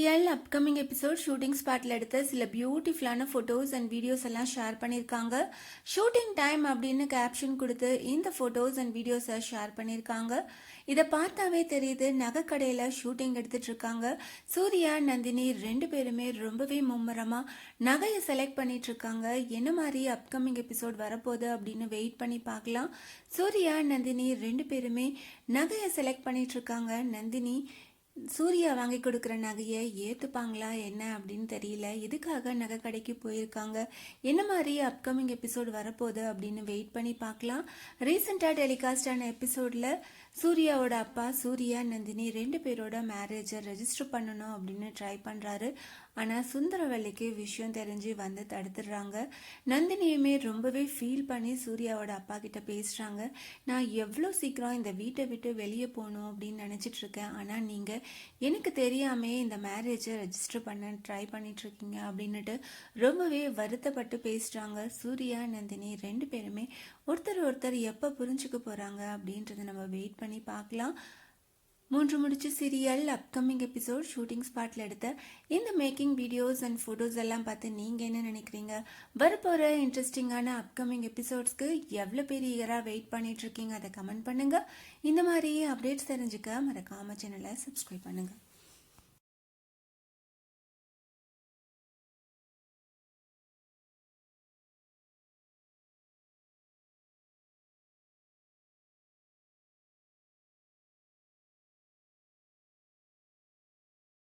Serial upcoming episode shooting ஸ்பாட்டில் எடுத்த சில பியூட்டிஃபுல்லான ஃபோட்டோஸ் அண்ட் வீடியோஸ் எல்லாம் ஷேர் பண்ணியிருக்காங்க. ஷூட்டிங் டைம் அப்படின்னு கேப்ஷன் கொடுத்து இந்த ஃபோட்டோஸ் அண்ட் வீடியோஸை ஷேர் பண்ணியிருக்காங்க. இதை பார்த்தாவே தெரியுது நகைக்கடையில் ஷூட்டிங் எடுத்துட்டு இருக்காங்க சூர்யா நந்தினி ரெண்டு பேருமே ரொம்பவே மும்முரமாக நகையை செலக்ட் பண்ணிட்டு இருக்காங்க என்ன மாதிரி அப்கமிங் எபிசோட் வரப்போகுது அப்படின்னு வெயிட் பண்ணி பார்க்கலாம். சூர்யா நந்தினி ரெண்டு பேருமே நகையை செலக்ட் பண்ணிட்டு இருக்காங்க நந்தினி சூர்யா வாங்கி கொடுக்குற நகையை ஏற்றுப்பாங்களா என்ன அப்படின்னு தெரியல. எதுக்காக நகை கடைக்கு போயிருக்காங்க? என்ன மாதிரி அப்கமிங் எபிசோட் வரப்போகுது அப்படின்னு வெயிட் பண்ணி பார்க்கலாம். ரீசெண்டாக டெலிகாஸ்ட் ஆன எபிசோடில் சூர்யாவோட அப்பா சூர்யா நந்தினி ரெண்டு பேரோட மேரேஜை ரெஜிஸ்டர் பண்ணணும் அப்படின்னு ட்ரை பண்ணுறாரு ஆனால் சுந்தரவல்லிக்கு விஷயம் தெரிஞ்சு வந்து தடுத்துடுறாங்க. நந்தினியுமே ரொம்பவே ஃபீல் பண்ணி சூர்யாவோட அப்பா கிட்ட பேசுகிறாங்க நான் எவ்வளோ சீக்கிரம் இந்த வீட்டை விட்டு வெளியே போகணும் அப்படின்னு நினச்சிட்ருக்கேன் ஆனால் நீங்கள் எனக்கு தெரியாமே இந்த மேரேஜை ரெஜிஸ்டர் பண்ண ட்ரை பண்ணிட்டு இருக்கீங்க அப்படின்னுட்டு ரொம்பவே வருத்தப்பட்டு பேசுகிறாங்க சூர்யா நந்தினி ரெண்டு பேருமே. ஒருத்தர் ஒருத்தர் எப்போ புரிஞ்சுக்க போகிறாங்க அப்படின்றத நம்ம வெயிட் பண்ணி பார்க்கலாம். மூன்று முடிச்சு சீரியல் அப்கமிங் எபிசோட் ஷூட்டிங் ஸ்பாட்டில் எடுத்த இந்த மேக்கிங் வீடியோஸ் அண்ட் ஃபோட்டோஸ் எல்லாம் பார்த்து நீங்கள் என்ன நினைக்கிறீங்க? வரப்போகிற இன்ட்ரெஸ்டிங்கான அப்கமிங் எபிசோட்ஸ்க்கு எவ்வளோ பேர் ஈகராக வெயிட் பண்ணிகிட்ருக்கீங்க அதை கமெண்ட் பண்ணுங்கள் இந்த மாதிரி அப்டேட்ஸ் தெரிஞ்சுக்க மறக்காமல் சேனலை சப்ஸ்கிரைப் பண்ணுங்கள்